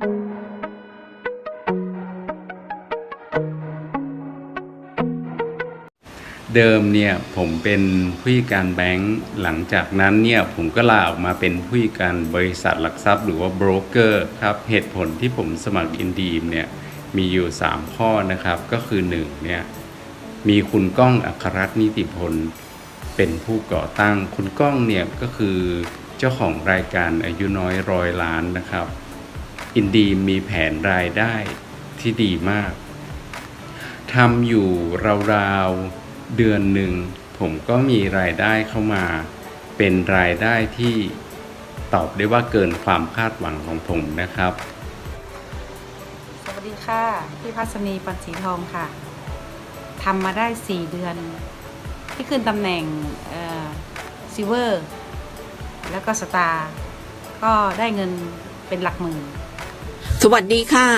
เดิมเนี่ยผมเป็นผู้จัดการแบงก์หลังจากนั้นเนี่ยผมก็ลาออกมาเป็นผู้จัดการบริษัทหลักทรัพย์หรือว่าโบรกเกอร์ครับเหตุผลที่ผมสมัครอินดีมเนี่ยมีอยู่ 3 ข้อนะครับก็คือ1เนี่ยมีคุณก้องอัครรัตน์นิติพลเป็นผู้ก่อตั้ง คุณก้องเนี่ยก็คือเจ้าของรายการอายุน้อยร้อยล้านนะครับ อินดีมีแผนรายได้ที่ดีมากทำอยู่ราวๆเดือนหนึ่ง ผมก็มีรายได้เข้ามา เป็นรายได้ที่ตอบได้ว่าเกินความคาดหวังของผมนะครับ สวัสดีค่ะ พี่พัชนีปันสีทองค่ะทำมาได้ 4 เดือน ที่ขึ้นตำแหน่งซิเวอร์ แล้วก็สตาร์ก็ได้เงินเป็นหลักหมื่น สวัสดีค่ะ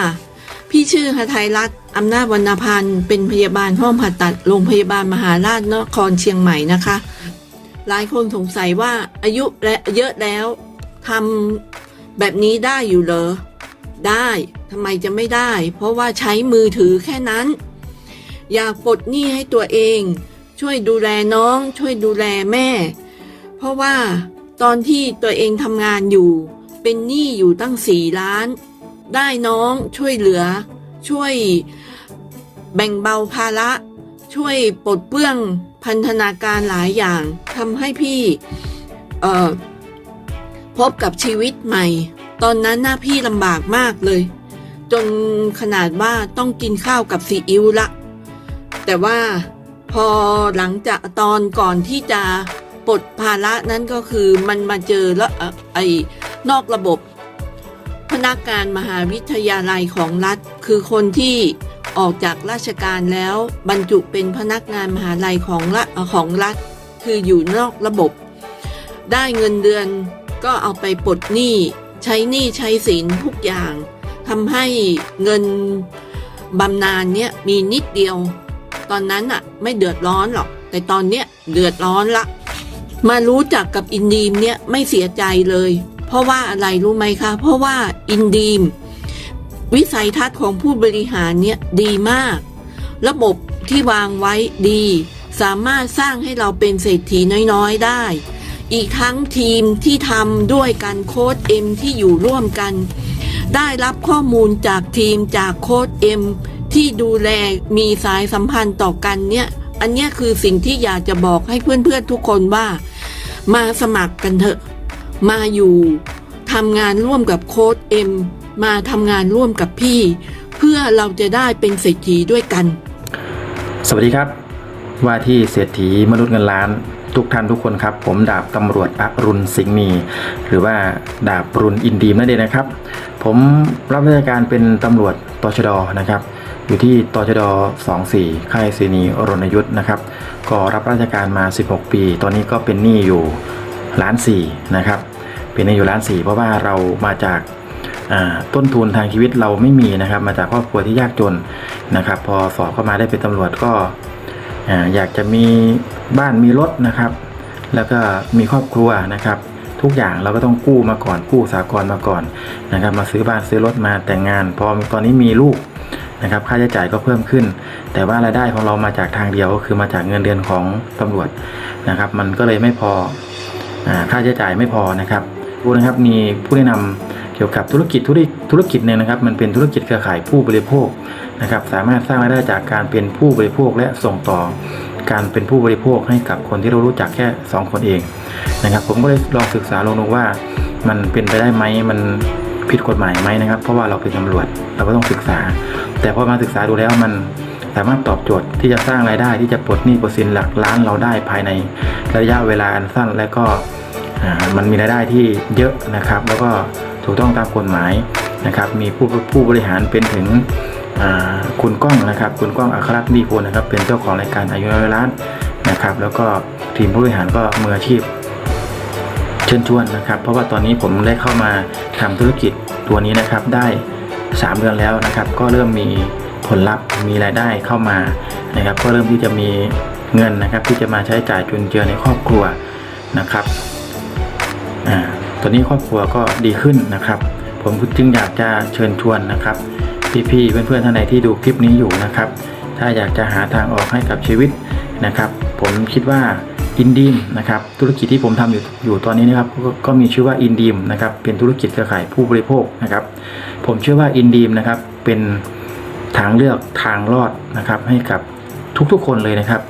พี่ชื่อหทัยรัตน์อำนาจวรรณพันธ์เป็นพยาบาลห้องผ่าตัดโรงพยาบาลมหาราชนครเชียงใหม่นะคะ หลายคนสงสัยว่าอายุและเยอะแล้วทำแบบนี้ได้อยู่เหรอ ได้ทำไมจะไม่ได้ เพราะว่าใช้มือถือแค่นั้น อยากปลดหนี้ให้ตัวเอง ช่วยดูแลน้อง ช่วยดูแลแม่ เพราะว่าตอนที่ตัวเองทำงานอยู่ เป็นหนี้อยู่ตั้งสี่ล้าน ได้น้องช่วยเหลือ ช่วยแบ่งเบาภาระ ช่วยปลดเปลื้องพันธนาการหลายอย่างทำให้พี่พบกับชีวิตใหม่ ตอนนั้นหน้าพี่ลำบากมากเลย จนขนาดว่าต้องกินข้าวกับซีอิ๊วละ แต่ว่าพอหลังจากตอนก่อนที่จะปลดภาระนั้นก็คือมันมาเจอแล้วไอ้นอกระบบ พนักงานมหาวิทยาลัยของรัฐ คือคนที่ออกจากราชการแล้วบรรจุเป็นพนักงานมหาลัยของรัฐของรัฐ คืออยู่นอกระบบ ได้เงินเดือนก็เอาไปปลดหนี้ใช้หนี้ใช้สินทุกอย่างทำให้เงินบำนาญเนี่ยมีนิดเดียว ตอนนั้นอะไม่เดือดร้อนหรอก แต่ตอนเนี้ยเดือดร้อนละ มารู้จักกับอินดีมเนี่ยไม่เสียใจเลย เพราะว่าอะไรรู้ไหมคะ เพราะว่าอินดีมวิสัยทัศน์ของผู้บริหารเนี่ยดีมาก ระบบที่วางไว้ดี สามารถสร้างให้เราเป็นเศรษฐีน้อยๆได้ อีกทั้งทีมที่ทำด้วยกันโค้ดเอ็มที่อยู่ร่วมกัน ได้รับข้อมูลจากทีมจากโค้ดเอ็มที่ดูแลมีสายสัมพันธ์ต่อกันเนี่ย อันเนี้ยคือสิ่งที่อยากจะบอกให้เพื่อนๆทุกคนว่า มาสมัครกันเถอะ มาอยู่ทำงานร่วมกับโค้ดเอ็มมาทำงานร่วมกับพี่ เพื่อเราจะได้เป็นเศรษฐีด้วยกัน สวัสดีครับ ว่าที่เศรษฐีมนุษย์เงินล้านทุกท่านทุกคนครับ ผมดาบตำรวจอรุณสิงห์มี หรือว่าดาบรุณอินดีมนั่นเองนะครับ ผมรับราชการเป็นตำรวจตชดนะครับ อยู่ที่ตชด 24 ค่ายเสนีรณยุทธ์นะครับ ก็รับราชการมา 16 ปี ตอนนี้ก็เป็นหนี้อยู่ล้านสี่นะครับ ป็นหนี้อยู่ล้านสี่เพราะว่าเรามาจากต้นทุนทางชีวิตเราไม่มีนะครับ มาจากครอบครัวที่ยากจนนะครับ พอสอบเข้ามาได้เป็นตำรวจก็อ่าอยากจะมีบ้านมีรถนะครับ แล้วก็มีครอบครัวนะครับ ทุกอย่างเราก็ต้องกู้มาก่อน กู้สากลมาก่อนนะครับ มาซื้อบ้านซื้อรถมาแต่งงาน พอตอนนี้มีลูกนะครับค่าใช้จ่ายก็เพิ่มขึ้น แต่ว่ารายได้ของเรามาจากทางเดียวก็คือมาจากเงินเดือนของตำรวจนะครับ มันก็เลยไม่พออค่าใช้จ่ายไม่พอนะครับ ผู้นะครับมีผู้แนะนำเกี่ยวกับธุรกิจธุรกิจธุรกิจเนี่ยนะครับ มันเป็นธุรกิจเครือข่ายผู้บริโภคนะครับ สามารถสร้างรายได้จากการเป็นผู้บริโภคและส่งต่อการเป็นผู้บริโภคให้กับคนที่เรารู้จักแค่ 2 คนเองนะครับ ผมก็เลยลองศึกษาลงดูว่า มันเป็นไปได้ไหมมันผิดกฎหมายไหมนะครับ เพราะว่าเราเป็นตำรวจเราก็ต้องศึกษา แต่พอมาศึกษาดูแล้วมันสามารถตอบโจทย์ที่จะสร้างรายได้ที่จะปลดหนี้ปอร์เซ็นหลักล้านเราได้ภายในระยะเวลาอันสั้นและก็ มันมีรายได้ที่เยอะนะครับ แล้วก็ถูกต้องตามกฎหมายนะครับ มีผู้ผู้บริหารเป็นถึงคุณก้องนะครับคุณก้องอัครรัตน์ดีพลนะครับ เป็นเจ้าของรายการอายุน้อยล้านนะครับ แล้วก็ทีมผู้บริหารก็มืออาชีพเชิญชวนนะครับ เพราะว่าตอนนี้ผมได้เข้ามาทำธุรกิจตัวนี้นะครับได้ 3 เดือนแล้วนะครับ ก็เริ่มมีผลลัพธ์มีรายได้เข้ามานะครับ ก็เริ่มที่จะมีเงินนะครับ ที่จะมาใช้จ่ายจุนเจือในครอบครัวนะครับ อ่าตอนนี้ครอบครัวก็ดีขึ้นนะครับ ผมจึงอยากจะเชิญชวนนะครับ พี่ๆเพื่อนๆท่านใดที่ดูคลิปนี้อยู่นะครับ ถ้าอยากจะหาทางออกให้กับชีวิตนะครับ ผมคิดว่าอินดีมนะครับธุรกิจที่ผมทำอยู่อยู่ตอนนี้นะครับก็ก็มีชื่อว่าอินดีมนะครับเป็นธุรกิจเครือข่ายผู้บริโภคนะครับ ผมเชื่อว่าอินดีมนะครับเป็นทางเลือกทางรอดนะครับให้กับทุกๆคนเลยนะครับ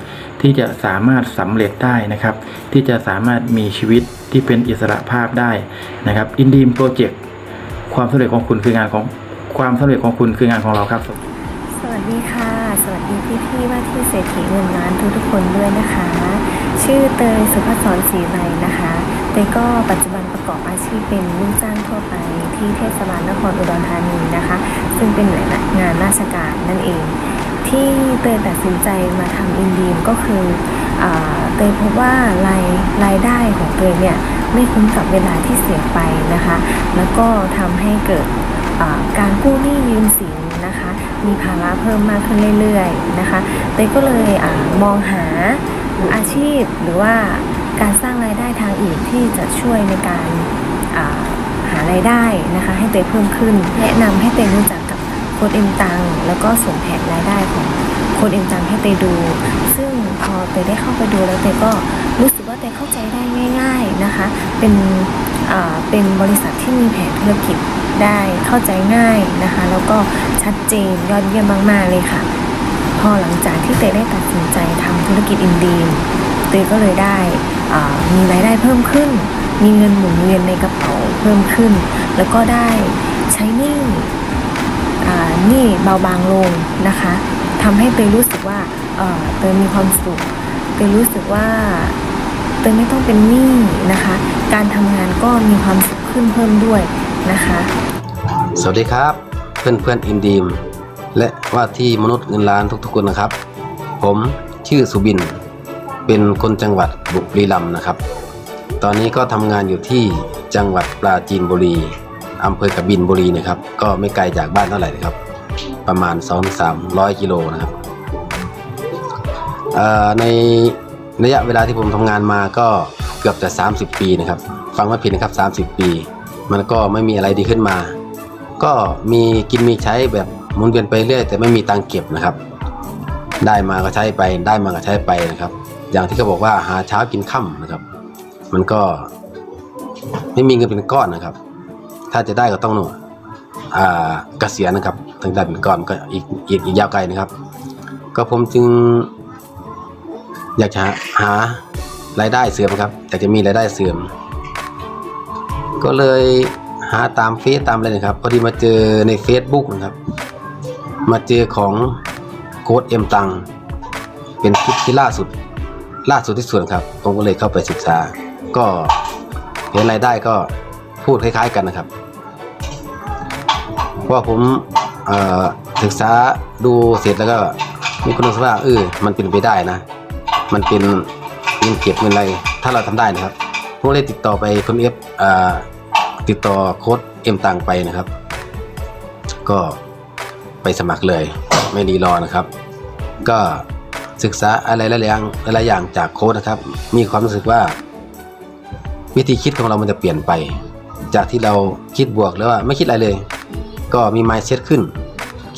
ที่จะสามารถสำเร็จได้นะครับ ที่จะสามารถมีชีวิต ที่เป็นอิสระภาพได้นะครับอินดีมโปรเจกต์ความสำเร็จของคุณคืองานของความสำเร็จของคุณคืองานของเราครับ สวัสดีค่ะ สวัสดีพี่พี่ว่าที่เศรษฐีเงินล้านทุกทุกคนด้วยนะคะ ชื่อเตยสุภศรศรีไรนะคะเตยก็ปัจจุบันประกอบอาชีพเป็นลูกจ้างทั่วไปที่เทศบาลนครอุดรธานีนะคะ ซึ่งเป็นหน่วยงานราชการนั่นเอง ที่เตยตัดสินใจมาทำอินดีมก็คือ เตยพบว่ารายรายได้ของเตยเนี่ยไม่คุ้มกับเวลาที่เสียไปนะคะ แล้วก็ทำให้เกิดการกู้หนี้ยืมสินนะคะ มีภาระเพิ่มมากขึ้นเรื่อยๆนะคะเต้ก็เลยอมองหาอาชีพหรือว่าการสร้างรายได้ทางอื่นที่จะช่วยในการาหารายได้นะคะ ให้เต้เพิ่มขึ้น แนะนำให้เต้รู้จักกับโค้ดเอ็มตังแล้วก็ส่งแผนรายได้ของโค้ดเอ็มตังให้เต้ดู ซึ่ง อเต้ได้เข้าไปดูแล้วเต้ก็รู้สึกว่าเต้เข้าใจได้ง่าย ๆนะคะ เป็นเป็นบริษัทที่มีแผนธุรกิจได้เข้าใจง่ายนะคะ แล้วก็ชัดเจนยอดเยี่ยมมากๆเลยค่ะ พอหลังจากที่เตยได้ตัดสินใจทำธุรกิจอินดีมเตยก็เลยได้มีรายได้เพิ่มขึ้น มีเงินหมุนเวียนในกระเป๋าเพิ่มขึ้น แล้วก็ได้ใช้หนี้อ่าหนี้เบาบางลงนะคะทำให้เตยรู้สึกว่า เออเตยมีความสุขเตยรู้สึกว่าเตยไม่ต้องเป็นหนี้นะคะ การทำงานก็มีความสุขขึ้นเพิ่มด้วยนะคะ สวัสดีครับ เพื่อนเพื่อนอินดีม และว่าที่มนุษย์เงินล้านทุกๆคนนะครับ ผมชื่อสุบิน เป็นคนจังหวัดบุรีรัมย์นะครับ ตอนนี้ก็ทำงานอยู่ที่จังหวัดปราจีนบุรีอำเภอกบินบุรีนะครับ ก็ไม่ไกลจากบ้านเท่าไหร่นะครับ ประมาณ 2-300 กิโลนะครับ ในระยะเวลาที่ผมทำงานมาก็เกือบจะ 30 ปีนะครับ ฟังไม่ผิดนะครับ 30 ปี มันก็ไม่มีอะไรดีขึ้นมา ก็มีกินมีใช้แบบหมุนเวียนไปเรื่อยแต่ไม่มีตังเก็บนะครับ ได้มาก็ใช้ไปได้มาก็ใช้ไปนะครับ อย่างที่เขาบอกว่าหาเช้ากินค่ำนะครับ มันก็ไม่มีเงินเป็นก้อนนะครับ ถ้าจะได้ก็ต้องหนูอ่าเกษียณนะครับถึงด้เป็นก้อนก็อีกอีกยาวไกลนะครับ ก็ผมจึง อยากจะหารายได้เสริมครับอยากจะมีรายได้เสริม ก็เลยหาตามเฟซตามอะไรนะครับพอดีมาเจอใน Facebook นะครับ มาเจอของโค้ดเอ็มตังเป็นคลิปที่ล่าสุดล่าสุดที่สุดครับ ผมก็เลยเข้าไปศึกษา ก็เห็นรายได้ก็พูดคล้าย ๆ กันนะครับ เพราะว่าผมศึกษาดูเสร็จแล้วก็มีคนรู้สึกว่าเออมันเป็นไปได้นะ มันเป็นเงินเก็บเงินอะไรถ้าเราทำได้นะครับผมเลยติดต่อไปคุณเอฟติดต่อโค้ดเอ็มตังไปนะครับ ก็ไปสมัครเลย ไม่รีรอนะครับ ก็ศึกษาอะไรหลายอย่างหลายอย่างจากโค้ดนะครับ มีความรู้สึกว่า วิธีคิดของเรามันจะเปลี่ยนไป จากที่เราคิดบวกแล้วว่าไม่คิดอะไรเลย ก็มี mindset ขึ้น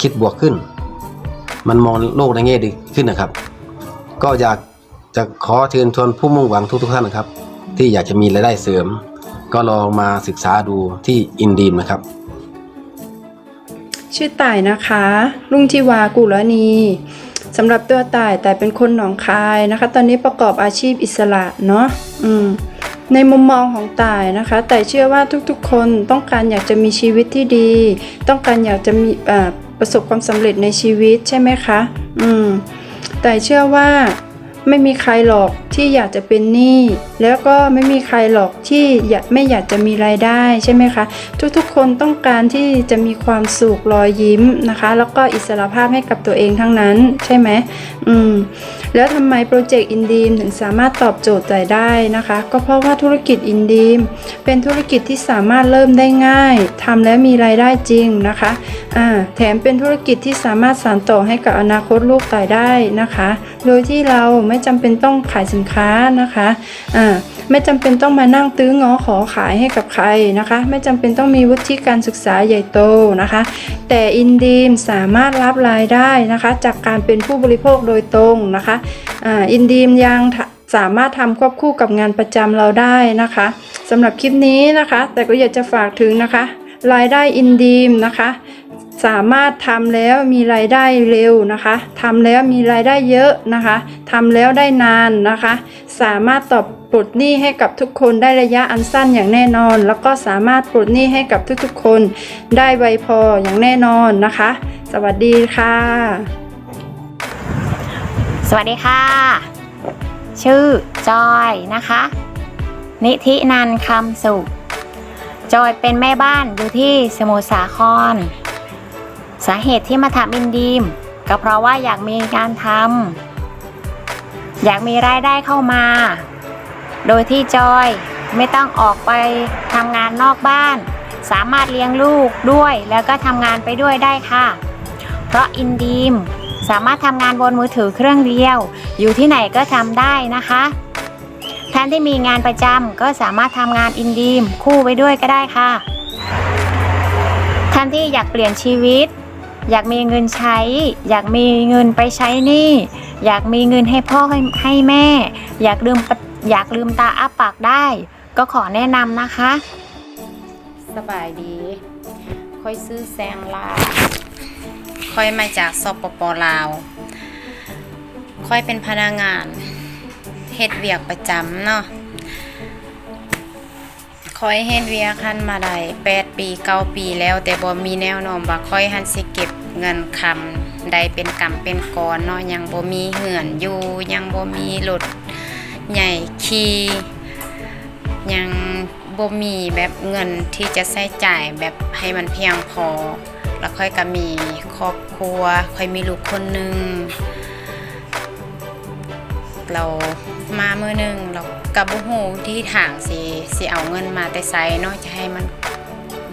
คิดบวกขึ้น มันมองโลกในแง่ดีขึ้นนะครับ ก็อยาก จะขอเชิญชวนผู้มุ่งหวังทุกๆท่านนะครับ ที่อยากจะมีรายได้เสริม ก็ลองมาศึกษาดูที่อินดีมนะครับ ชื่อต่ายนะคะ ลุงทิวากุลนีสำหรับตัวต่ายแต่เป็นคนหนองคายนะคะ ตอนนี้ประกอบอาชีพอิสระเนาะอืมในมุมมองของต่ายนะคะ แต่เชื่อว่าทุกๆ คนต้องการอยากจะมีชีวิตที่ดี ต้องการอยากจะมีประสบความสำเร็จในชีวิตใช่ไหมคะ อืม แต่เชื่อว่า ไม่มีใครหรอกที่อยากจะเป็นหนี้แล้วก็ไม่มีใครหรอกที่อยากไม่อยากจะมีรายได้ใช่ไหมคะ ทุกๆคนต้องการที่จะมีความสุขรอยยิ้มนะคะ แล้วก็อิสรภาพให้กับตัวเองทั้งนั้นใช่ไหมอืมแล้วทำไมโปรเจกต์อินดีมถึงสามารถตอบโจทย์ใจได้นะคะ ก็เพราะว่าธุรกิจอินดีมเป็นธุรกิจที่สามารถเริ่มได้ง่ายทำและมีรายได้จริงนะคะอ่าแถมเป็นธุรกิจที่สามารถสานต่อให้กับอนาคตลูกต่ายได้นะคะ โดยที่เราไไม่จำเป็นต้องขายสินค้านะคะอ่าไม่จำเป็นต้องมานั่งตื้องอขอขายให้กับใครนะคะ ไม่จำเป็นต้องมีวุฒิการศึกษาใหญ่โตนะคะ แต่อินดีมสามารถรับรายได้นะคะ จากการเป็นผู้บริโภคโดยตรงนะคะอ่าอินดีมยังสามารถทำควบคู่กับงานประจำเราได้นะคะสำหรับคลิปนี้นะคะ แต่ก็อยากจะฝากถึงนะคะ รายได้อินดีมนะคะ สามารถทำแล้วมีรายได้เร็วนะคะทำแล้วมีรายได้เยอะนะคะทำแล้วได้นานนะคะ สามารถตอบปลดหนี้ให้กับทุกคนได้ระยะอันสั้นอย่างแน่นอน แล้วก็สามารถปลดหนี้ให้กับทุกๆ คนได้ไวพออย่างแน่นอนนะคะ สวัสดีค่ะ สวัสดีค่ะ ชื่อจอยนะคะ นิธินันคำสุขจอยเป็นแม่บ้านอยู่ที่สมุทรสาคร สาเหตุที่มาทำอินดีม ก็เพราะว่าอยากมีงานทำอยากมีรายได้เข้ามา โดยที่จอยไม่ต้องออกไปทำงานนอกบ้าน สามารถเลี้ยงลูกด้วยแล้วก็ทำงานไปด้วยได้ค่ะ เพราะอินดีมสามารถทำงานบนมือถือเครื่องเดียว อยู่ที่ไหนก็ทำได้นะคะแทนที่มีงานประจำก็สามารถทำงานอินดีมคู่ไปด้วยก็ได้ค่ะ ท่านที่อยากเปลี่ยนชีวิต อยากมีเงินใช้ อยากมีเงินไปใช้หนี้อยากมีเงินให้พ่อให้ให้แม่ อยากลืมอยากลืมตาอ้าปากได้ ก็ขอแนะนำนะคะ สบายดี ค่อยซื้อแซงลาวค่อยมาจากสปปลาว ค่อยเป็นพนักงานเฮ็ดเวียกประจำเนาะ ค่อยเฮ็ดเวียกหันมาได้8ปี9ปีแล้วแต่บ่มีแนวโน้มว่าค่อยหันสิเก็บเงินคำใดเป็นกำเป็นกอนเนาะยังบ่มีเหือนอยู่ยังบ่มีรถใหญ่ขี่ยังบ่มีแบบเงินที่จะใช้จ่ายแบบให้มันเพียงพอ แล้วค่อยก็มีครอบครัว ค่อยมีลูกคนหนึง เรามาเมื่อหนึงเรา กับบุหูที่ทางสิสิเอาเงินมาแต่ไซเนาะจะให้มัน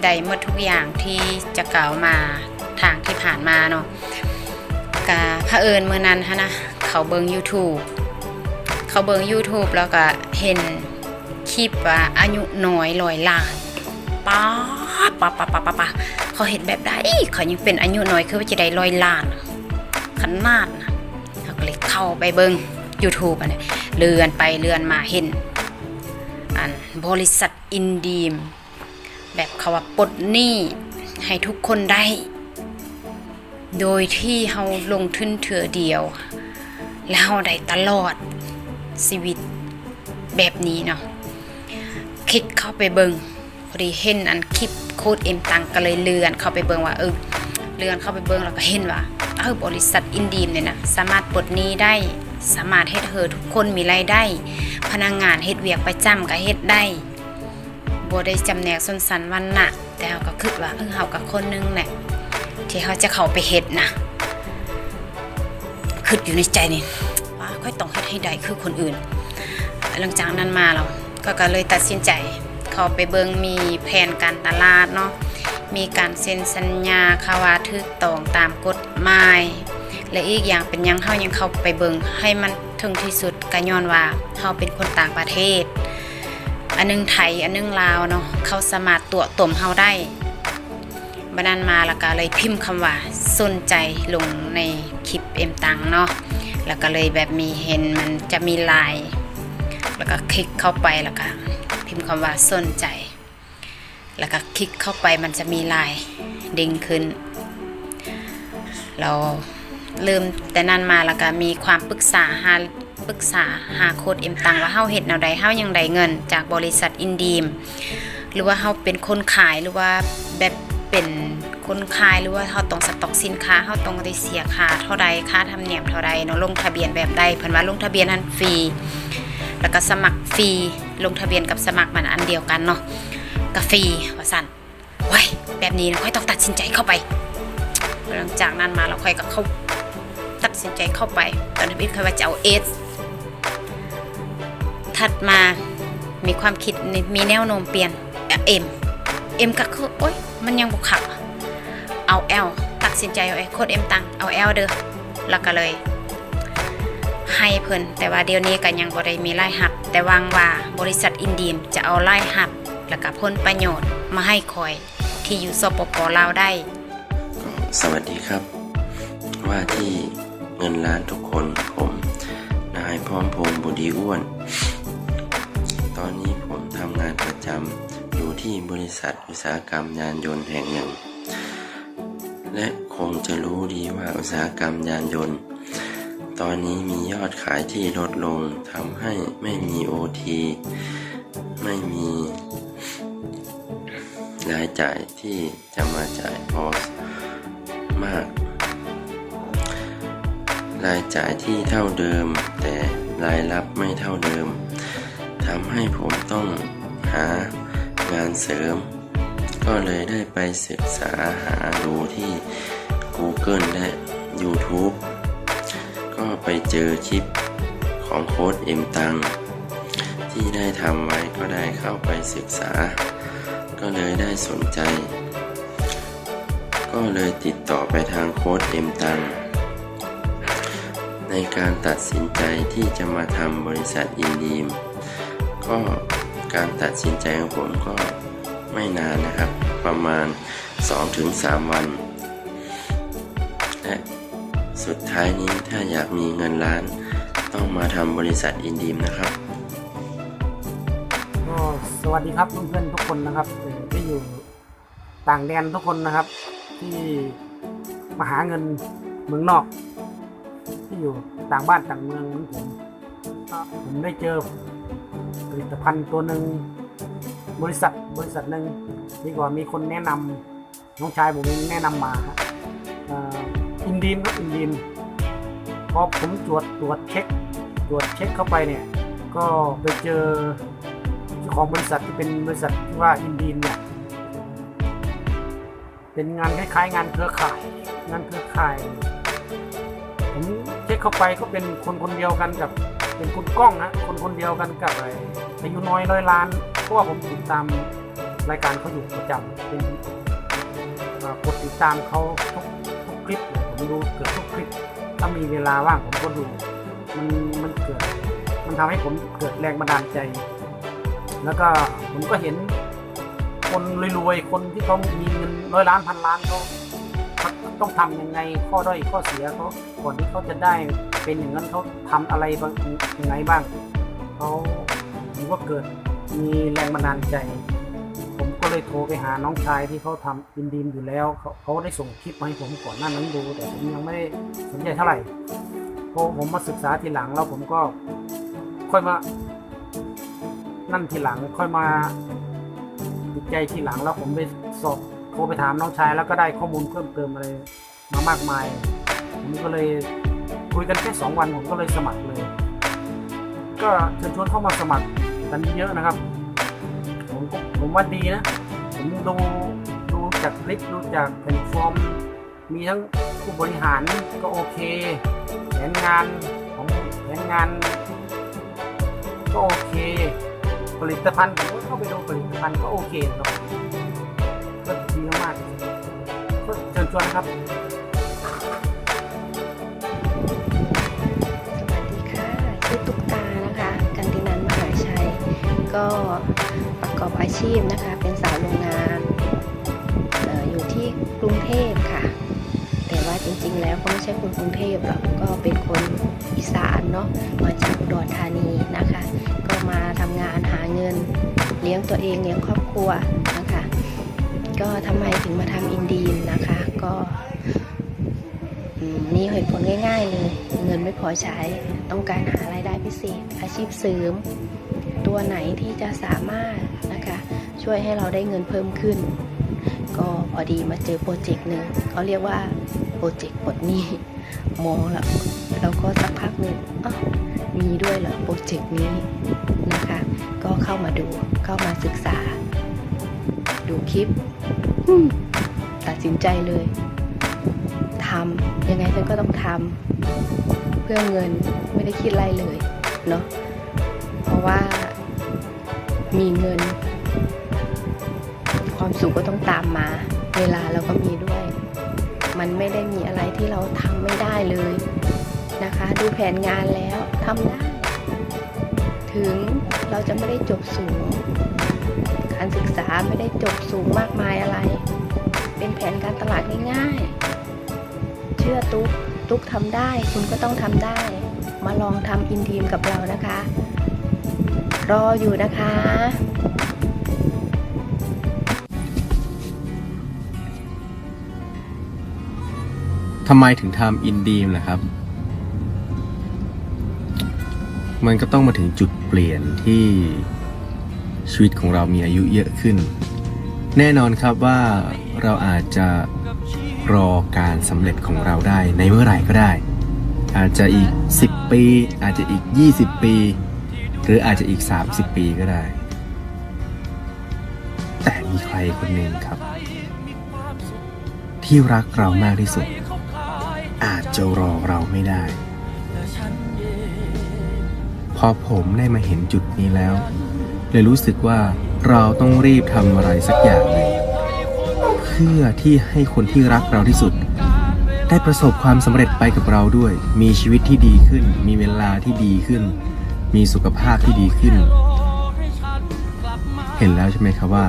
ได้หมดทุกอย่างที่จะกล่าวมาทางที่ผ่านมาเนาะกะพระเอิญเมื่อนั้นฮะนะเขาเบิง YouTube เขาเบิง YouTube แล้วก็เห็นคลิปว่าอายุน้อยลอยล้านป้าป้าป้าป้าป้าป้าเขาเห็นแบบได้เขายังเป็นอายุน้อยคือว่าจะได้ลอยล้านขนาดนะเขาก็เลยเข้าไปเบิง YouTube อันเนี้ย เลื่อนไปเลื่อนมาเห็น อันบริษัทอินดีม แบบเขาว่าปลดหนี้ให้ทุกคนได้ โดยที่เฮาลงทุนเถื่อเดียว แล้วเฮาได้ตลอดชีวิตแบบนี้เนาะคลิกเข้าไปเบิงพอดีเห็นอันคลิปโคดเอ็มตังก็เลยเลื่อนเข้าไปเบิงว่าเออเลื่อนเข้าไปเบิงแล้วก็เห็นว่าเออบริษัทอินดีมเนี่ยนะสามารถปลดหนี้ได้ สามารถเฮ็ดเธอทุกคนมีรายได้ พนักงงานเฮ็ดเวียกประจำก็เฮ็ดได้บ่ได้จำแนกส้นสันวันนะแต่เฮาก็คิดว่าเออเฮากับคนหนึงแหละที่เขาจะเข้าไปเฮ็ดนะคิดอยู่ในใจนี่ว่าค่อยต้องเฮ็ดให้ได้คือคนอื่น หลังจากนั้นมาเราก็ก็เลยตัดสินใจ เข้าไปเบิงมีแผนการตลาดเนาะมีการเซ็นสัญญาคาวาถูกต้องตามกฎหมาย และอีกอย่างเป็นยังเฮายังเข้าไปเบิงให้มันถึงที่สุดก็ย้อนว่าเฮาเป็นคนต่างประเทศ อันหนึงไทยอันหนึงลาวเนาะเขาสามารถตัวตมเฮาได้บัดนั้นมาแล้วก็เลยพิมพ์คำว่าสนใจลงในคลิปเอ็มตังเนาะแล้วก็เลยแบบมีเห็นมันจะมีลน์แล้วก็คลิกเข้าไปแล้วก็พิมพ์คำว่าสนใจ แล้วก็คลิกเข้าไปมันจะมีลน์เด้งขึ้น เรา เริ่มแต่นั้นมาแล้วก็มีความปรึกษาหาปรึกษาหาโค้ดเอ็มตังว่าเฮาเฮ็ดแนวใดเฮายังไดเงิน จากบริษัทอินดีม หรือว่าเฮาเป็นคนขายหรือว่าแบบเป็นคนขายหรือว่าเฮาต้องสต็อกสินค้าเฮาต้องได้เสียค่าเท่าใดค่าธรรมเนียมเท่าใดเนาะลงทะเบียนแบบใดเพิ่นว่าลงทะเบียนนั้นฟรีแล้วก็สมัครฟรีลงทะเบียนกับสมัครมันอันเดียวกันเนาะก็ฟรีว่าซั่นโอ้ยแบบนี้นะค่อยต้องตัดสินใจเข้าไปหลังจากนั้นมาเราค่อยก็เข้า ตัดสินใจเข้าไป ตอนนี้ค่อยว่าจะเอาเอสถัดมามีความคิดมีแนวโน้มเปลี่ยนเอ็มเอ็มก็คือโอ๊ยมันยังบุกขับ เอาแอลตัดสินใจเอาไอ้โคดเอ็มตังเอาแอลเด้อแล้วก็เลยให้เพิ่นแต่ว่าเดี๋ยวนี้ก็ยังบ่ได้มีรายหับแต่วางว่าบริษัทอินดีมจะเอารายหับแล้วก็ผลประโยชน์มาให้คอยที่อยู่สปปลาวได้ สวัสดีครับ ว่าที่ เงินล้านทุกคนผมนายพร้อมพงษ์บุดีอ้วน ตอนนี้ผมทำงานประจำอยู่ที่บริษัทอุตสาหกรรมยานยนต์แห่งหนึ่ง และคงจะรู้ดีว่าอุตสาหกรรมยานยนต์ ตอนนี้มียอดขายที่ลดลงทำให้ไม่มีโอทีไม่มีรายจ่ายที่จะมาจ่ายพอมาก รายจ่ายที่เท่าเดิม แต่รายรับไม่เท่าเดิมทำให้ผมต้องหางานเสริม ก็เลยได้ไปศึกษาหาดูที่ Google และ YouTube ก็ไปเจอคลิปของโค้ดเอ็มตังที่ได้ทำไว้ก็ได้เข้าไปศึกษา ก็เลยได้สนใจ ก็เลยติดต่อไปทางโค้ดเอ็มตัง ในการตัดสินใจที่จะมาทำบริษัทอินดีม ก็การตัดสินใจของผมก็ไม่นานนะครับ ประมาณ 2-3 วัน และสุดท้ายนี้ถ้าอยากมีเงินล้าน ต้องมาทำบริษัทอินดีมนะครับก็สวัสดีครับเพื่อนๆทุกคนนะครับที่อยู่ต่างแดนทุกคนนะครับ ที่มาหาเงินเมืองนอก ที่อยู่ต่างบ้านต่างเมืองเหมือนผมผมได้เจอผลิตภัณฑ์ตัวหนึ่งบริษัทบริษัทหนึ่งดีกว่ามีคนแนะนำน้องชายผมแนะนำมาอินดีมครับอินดีมพอผมตรวจตรวจเช็คตรวจเช็คเข้าไปเนี่ยก็ไปเจอเจ้าของบริษัทที่เป็นบริษัทที่ว่าอินดีนเนี่ยเป็นงานคล้ายๆ งานเครือข่าย งานเครือข่าย เข้าไปก็เป็นคนคนเดียวกันกับเป็นคุณกล้องนะคนคนเดียวกันกับไอ้อายุน้อยร้อยล้านเพราะว่าผมติดตามรายการเขาอยู่ประจำเป็นกดติดตามเขาทุกทุกคลิปผมดูเกือบทุกคลิปถ้ามีเวลาว่างผมก็ดูมันมันเกิด มันทำให้ผมเกิดแรงบันดาลใจ แล้วก็ผมก็เห็นคนรวยๆคนที่เขามีเงินร้อยล้านพันล้านเขา ต้องทำยังไงข้อด้อยข้อเสียเขาก่อนที่เขาจะได้เป็นอย่างนั้นเขาทำอะไรบางยังไงบ้างเขาผมก็เกิดมีแรงบันดาลใจ ผมก็เลยโทรไปหาน้องชายที่เขาทำอินดีมอยู่แล้วเขาเขาได้ส่งคลิปมาให้ผมก่อนหน้านั้นดูแต่ผมยังไม่ได้สนใจเท่าไหร่พอผมมาศึกษาทีหลังแล้วผมก็ค่อยมานั่นทีหลังค่อยมาติดใจทีหลังแล้วผมไปสอบ โทรไปถามน้องชายแล้วก็ได้ข้อมูลเพิ่มเติมอะไรมามากมายผมก็เลยคุยกันแค่สองวันผมก็เลยสมัครเลย ก็เชิญชวนเข้ามาสมัครกันเยอะนะครับ ผมผมว่าดีนะ ผมดูดูจากคลิปดูจากแพลตฟอร์ม มีทั้งผู้บริหารก็โอเค แผนงานของแผนงาน ก็โอเค ผลิตภัณฑ์ผมก็เข้าไปดูผลิตภัณฑ์ก็โอเคครับ ๆก็เชิญชวนครับ สวัสดีค่ะชื่อตุ๊กตานะคะ กันตินันมหาชัย ก็ประกอบอาชีพนะคะ เป็นสาวโรงงานเอออยู่ที่กรุงเทพค่ะ แต่ว่าจริงๆ แล้วก็ไม่ใช่คนกรุงเทพหรอกก็เป็นคนอีสานเนาะมาจากอุดรธานีนะคะ ก็มาทำงานหาเงิน เลี้ยงตัวเองเลี้ยงครอบครัวนะ ก็ทำไมถึงมาทำอินดีมนะคะ ก็มีเหตุผลง่ายๆเลยเงินไม่พอใช้ต้องการหารายได้พิเศษ อาชีพเสริม ตัวไหนที่จะสามารถนะคะ ช่วยให้เราได้เงินเพิ่มขึ้น ก็พอดีมาเจอโปรเจกต์หนึ่งเขาเรียกว่าโปรเจกต์ปลดหนี้มองแล้วแล้วก็สักพักหนึ่งอ้าวมีด้วยเหรอโปรเจกต์นี้นะคะ ก็เข้ามาดูเข้ามาศึกษา ดูคลิปตัดสินใจเลยทำยังไงฉันก็ต้องทำเพื่อเงินไม่ได้คิดอะไรเลยเนาะเพราะว่ามีเงิน ความสุขก็ต้องตามมา เวลาเราก็มีด้วย มันไม่ได้มีอะไรที่เราทำไม่ได้เลยนะคะ ดูเพผนงานแล้วทำได้ ถึงเราจะไม่ได้จบสูง ศึกษาไม่ได้จบสูงมากมายอะไร เป็นแผนการตลาดง่ายๆ เชื่อตุ๊กตุ๊กทำได้คุณก็ต้องทำได้ มาลองทำอินทีมกับเรานะคะ รออยู่นะคะทำไมถึงทำอินดีมล่ะครับ มันก็ต้องมาถึงจุดเปลี่ยนที่ ชีวิตของเรามีอายุเยอะขึ้น แน่นอนครับว่าเราอาจจะรอการสำเร็จของเราได้ในเมื่อไหร่ก็ได้ อาจจะอีก 10 ปี อาจจะอีก 20 ปี หรืออาจจะอีก 30 ปีก็ได้ แต่มีใครคนหนึ่งครับ ที่รักเรามากที่สุด อาจจะรอเราไม่ได้ พอผมได้มาเห็นจุดนี้แล้ว เลยรู้สึกว่าเราต้องรีบทำอะไรสักอย่างหนึ่งเพื่อที่ให้คนที่รักเราที่สุด ได้ประสบความสำเร็จไปกับเราด้วย มีชีวิตที่ดีขึ้น มีเวลาที่ดีขึ้น มีสุขภาพที่ดีขึ้น เห็นแล้วใช่ไหมครับว่า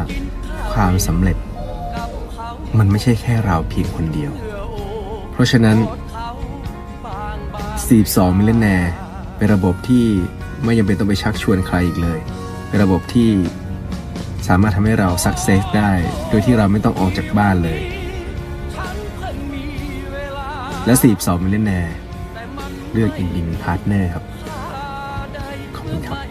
ความสำเร็จ มันไม่ใช่แค่เราเพียงคนเดียว เพราะฉะนั้น 42มิลเลนแนเป็นระบบที่ไม่จำเป็นต้องไปชักชวนใครอีกเลย ระบบที่สามารถทำให้เราสักเซสได้ โดยที่เราไม่ต้องออกจากบ้านเลย และ42มิลเลนแนร์เลือกอินดินพาร์ทเนอร์ครับ ขอบคุณครับ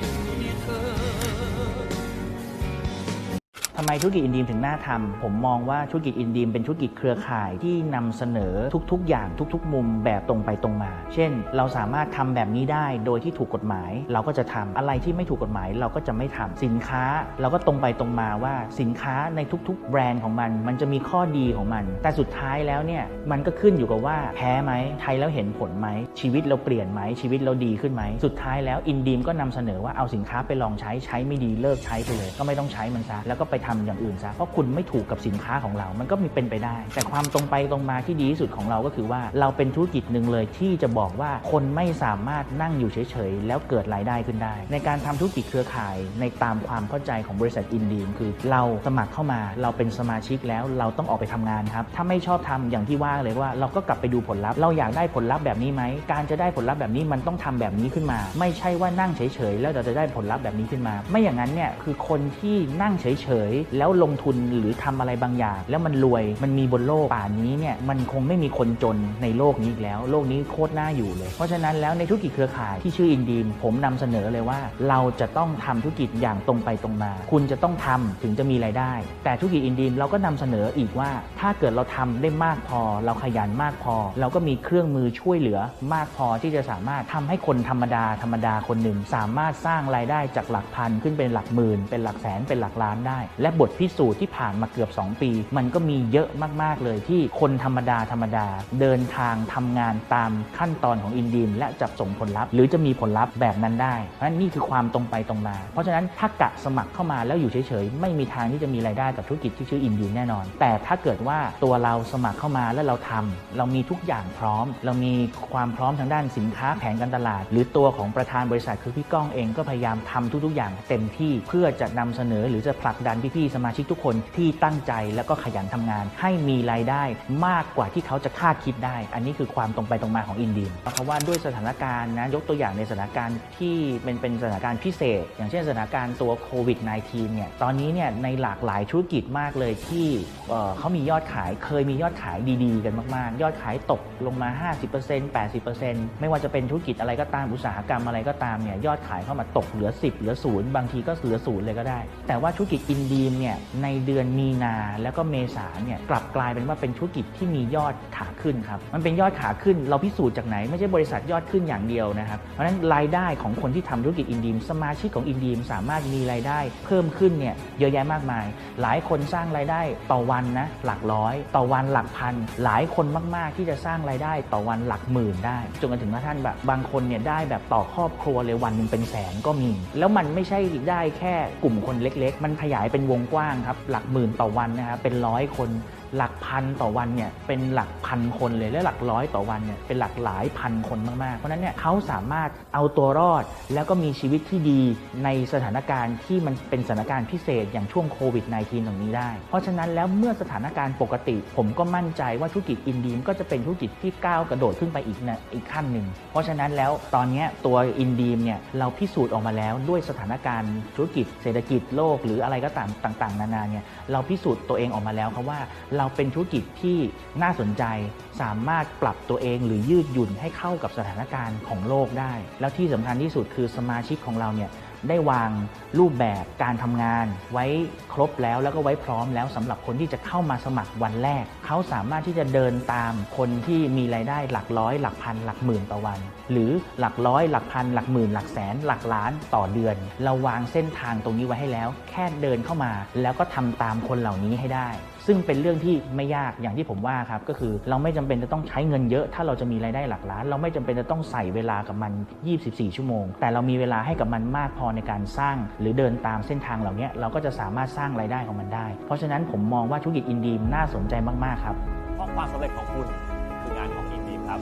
มธุรกิจอินดีมถึงน่าทำผมมองว่าธุรกิจอินดีมเป็นธุรกิจเครือข่ายที่นำเสนอทุก ๆ อย่างทุก ๆ มุมแบบตรงไปตรงมา เช่น เราสามารถทำแบบนี้ได้โดยที่ถูกกฎหมาย เราก็จะทำอะไรที่ไม่ถูกกฎหมาย เราก็จะไม่ทำสินค้า เราก็ตรงไปตรงมาว่าสินค้าในทุก ๆ แบรนด์ของมัน มันจะมีข้อดีของมัน แต่สุดท้ายแล้วเนี่ยมันก็ขึ้นอยู่กับว่าแพ้ไหมใช้แล้วเห็นผลไหมชีวิตเราเปลี่ยนไหมชีวิตเราดีขึ้นไหมสุดท้ายแล้วอินดีมก็นำเสนอว่าเอาสินค้าไปลองใช้ใช้ไม่ดีเลิกใช้ไปเลย ก็ไม่ต้องใช้มันซะแล้วก็ไปทำอย่างอื่นซะเพราะคุณไม่ถูกกับสินค้าของเรา มันก็มีเป็นไปได้ แต่ความตรงไปตรงมาที่ดีที่สุดของเราก็คือว่าเราเป็นธุรกิจหนึ่งเลยที่จะบอกว่าคนไม่สามารถนั่งอยู่เฉยๆ แล้วเกิดรายได้ขึ้นได้ ในการทำธุรกิจเครือข่ายในตามความเข้าใจของบริษัทอินดีมคือเราสมัครเข้ามาเราเป็นสมาชิกแล้วเราต้องออกไปทำงานครับถ้าไม่ชอบทำอย่างที่ว่าเลยว่า เราก็กลับไปดูผลลัพธ์เราอยากได้ผลลัพธ์แบบนี้ไหมการจะได้ผลลัพธ์แบบนี้มันต้องทำแบบนี้ขึ้นมา ไม่ใช่ว่านั่งเฉยๆแล้วเราจะได้ผลลัพธ์แบบนี้ขึ้นมา ไม่อย่างนั้นเนี่ยคือคนที่นั่งเฉยแล้วลงทุนหรือทำอะไรบางอย่าง แล้วมันรวยมันมีบนโลกป่านนี้เนี่ยมันคงไม่มีคนจนในโลกนี้อีกแล้ว โลกนี้โคตรน่าอยู่เลย เพราะฉะนั้นแล้วในธุรกิจเครือข่ายที่ชื่ออินดีมผมนำเสนอเลยว่า เราจะต้องทำธุรกิจอย่างตรงไปตรงมา คุณจะต้องทำถึงจะมีรายได้ แต่ธุรกิจอินดีมเราก็นำเสนออีกว่า ถ้าเกิดเราทำได้มากพอ เราขยันมากพอ เราก็มีเครื่องมือช่วยเหลือมากพอที่จะสามารถทำให้คนธรรมดาธรรมดาคนหนึ่ง สามารถสร้างรายได้จากหลักพันขึ้นเป็นหลักหมื่นเป็นหลักแสนเป็นหลักล้านได้ และบทพิสูจน์ที่ผ่านมาเกือบ 2 ปี มันก็มีเยอะมาก ๆ เลยที่คนธรรมดาธรรมดา เดินทางทำงานตามขั้นตอนของอินดีมและจะส่งผลลัพธ์ หรือจะมีผลลัพธ์แบบนั้นได้เพราะฉะนั้นนี่คือความตรงไปตรงมา เพราะฉะนั้นถ้ากะสมัครเข้ามาแล้วอยู่เฉยๆ ไม่มีทางที่จะมีรายได้กับธุรกิจที่ชื่ออินดีมแน่นอน แต่ถ้าเกิดว่าตัวเราสมัครเข้ามาแล้วเราทำเรามีทุกอย่างพร้อม เรามีความพร้อมทางด้านสินค้าแผนการตลาด หรือตัวของประธานบริษัทคือพี่ก้องเองก็พยายามทำทุกๆ อย่างเต็มที่เพื่อจะนำเสนอหรือจะผลักดันพี่ๆสมาชิกทุกคนที่ตั้งใจแล้วก็ขยันทำงาน ให้มีรายได้มากกว่าที่เขาจะคาดคิดได้ อันนี้คือความตรงไปตรงมาของอินดีมเพราะว่าด้วยสถานการณ์นะยกตัวอย่างในสถานการณ์ที่เป็นเป็นสถานการณ์พิเศษ อย่างเช่นสถานการณ์ตัวโควิด -19 เนี่ยตอนนี้เนี่ยในหลากหลายธุรกิจมากเลยที่เเขามียอดขายเคยมียอดขายดีๆ กันมากๆ ยอดขายตกลงมา 50% 80%ไม่ว่าจะเป็นธุรกิจอะไรก็ตามอุตสาหกรรมอะไรก็ตามเนี่ยยอดขายเข้ามาตกเหลือ 10 เหลือศูนย์บางทีก็เหลือศูนย์เลยก็ได้ แต่ว่าธุรกิจอินดีมเนี่ยในเดือนมีนาแล้วก็เมษาเนี่ยกลับกลายเป็นว่าเป็นธุรกิจที่มียอดขาขึ้นครับมันเป็นยอดขาขึ้นเราพิสูจน์จากไหน ไม่ใช่บริษัทยอดขึ้นอย่างเดียวนะครับเพราะฉะนั้นรายได้ของคนที่ทำธุรกิจอินดีมสมาชิกของอินดีมสามารถมีรายได้เพิ่มขึ้นเนี่ยเยอะแยะมากมาย หลายคนสร้างรายได้ต่อวันนะหลักร้อย ต่อวันหลักพัน หลายคนมาก ๆ ที่จะสร้างรายได้ต่อวันหลักหมื่นได้จนกระถึงว่าท่านแบบบางคนเนี่ยได้แบบต่อครอบครัวเลยวันหนึ่งเป็นแสนก็มี แล้วมันไม่ใช่ได้แค่กลุ่มคนเล็ก ๆ มันขยายเป็นวงกว้างครับหลักหมื่นต่อวันนะครับเป็นร้อยคน หลักพันต่อวันเนี่ยเป็นหลักพันคนเลยและหลักร้อยต่อวันเนี่ยเป็นหลักหลายพันคนมากๆ เพราะฉะนั้นเนี่ยเขาสามารถเอาตัวรอด แล้วก็มีชีวิตที่ดีในสถานการณ์ที่มันเป็นสถานการณ์พิเศษอย่างช่วงโควิด -19 ตรงนี้ได้ เพราะฉะนั้นแล้วเมื่อสถานการณ์ปกติ ผมก็มั่นใจว่าธุรกิจอินดีมก็จะเป็นธุรกิจที่ก้าวกระโดดขึ้นไปอีกนะอีกขั้นหนึ่งเพราะฉะนั้นแล้วตอนนี้ตัวอินดีมเนี่ยเราพิสูจน์ออกมาแล้วด้วยสถานการณ์ธุรกิจ เศรษฐกิจโลก หรืออะไรก็ตามต่าง ๆ นานาเนี่ยเราพิสูจน์ตัวเองออกมาแล้วครับว่าเราเป็นธุรกิจที่น่าสนใจ สามารถปรับตัวเองหรือยืดหยุ่นให้เข้ากับสถานการณ์ของโลกได้ แล้วที่สำคัญที่สุดคือสมาชิกของเราเนี่ยได้วางรูปแบบการทำงาน ไว้ครบแล้วแล้วก็ไว้พร้อมแล้วสำหรับคนที่จะเข้ามาสมัครวันแรก เขาสามารถที่จะเดินตามคนที่มีรายได้หลักร้อยหลักพันหลักหมื่นต่อวัน หรือหลักร้อยหลักพันหลักหมื่นหลักแสนหลักล้านต่อเดือน เราวางเส้นทางตรงนี้ไว้ให้แล้ว แค่เดินเข้ามา แล้วก็ทำตามคนเหล่านี้ให้ได้ ซึ่งเป็นเรื่องที่ไม่ยากอย่างที่ผมว่าครับก็คือเราไม่จำเป็นจะต้องใช้เงินเยอะ ถ้าเราจะมีรายได้หลักล้าน เราไม่จำเป็นจะต้องใส่เวลากับมัน 24 ชั่วโมง แต่เรามีเวลาให้กับมันมากพอในการสร้าง หรือเดินตามเส้นทางเหล่านี้เราก็จะสามารถสร้างรายได้ของมันได้ เพราะฉะนั้นผมมองว่าธุรกิจอินดีมน่าสนใจมากๆครับเพราะความสำเร็จของคุณคืองานของอินดีมครับ